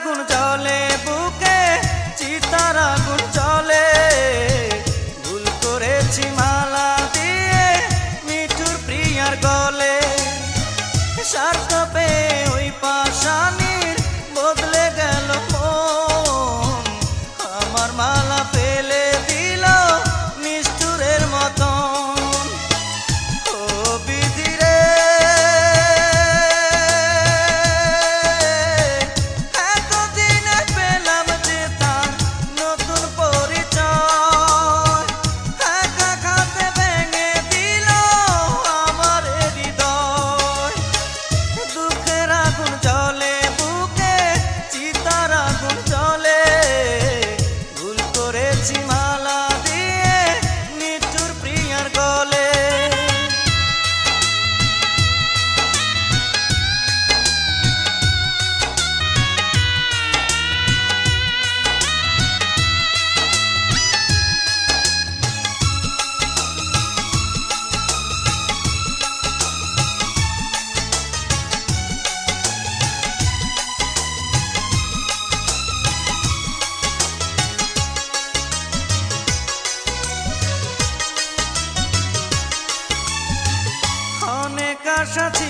আগুন জলে বুকে চিতার আগুন chanter.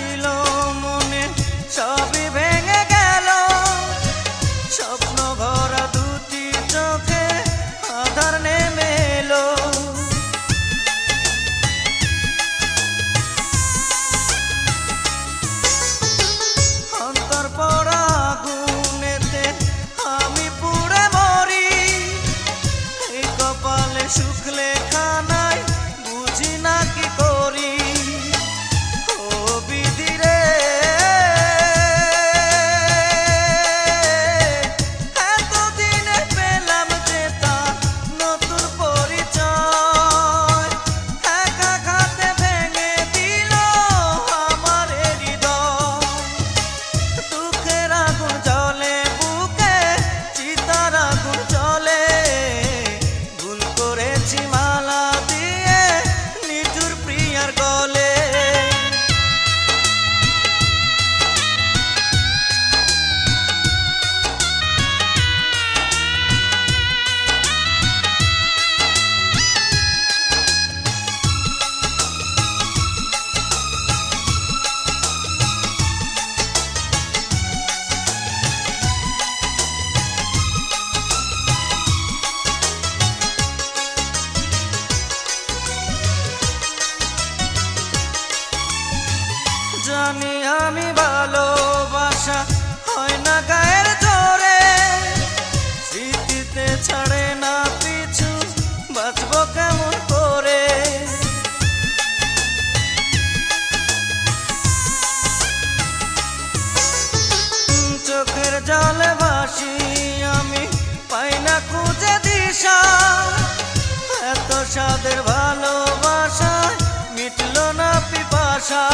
জানি আমি ভালোবাসা হয় না গায়ের জোরে। স্মৃতিতে ছাড়ে না পিছু বাঁচব কেমন করে? চোখের জলে বাসি আমি, পাই না খুঁজে দিশা। এত সাদের ভালোবাসা মিটল না পিপাসা।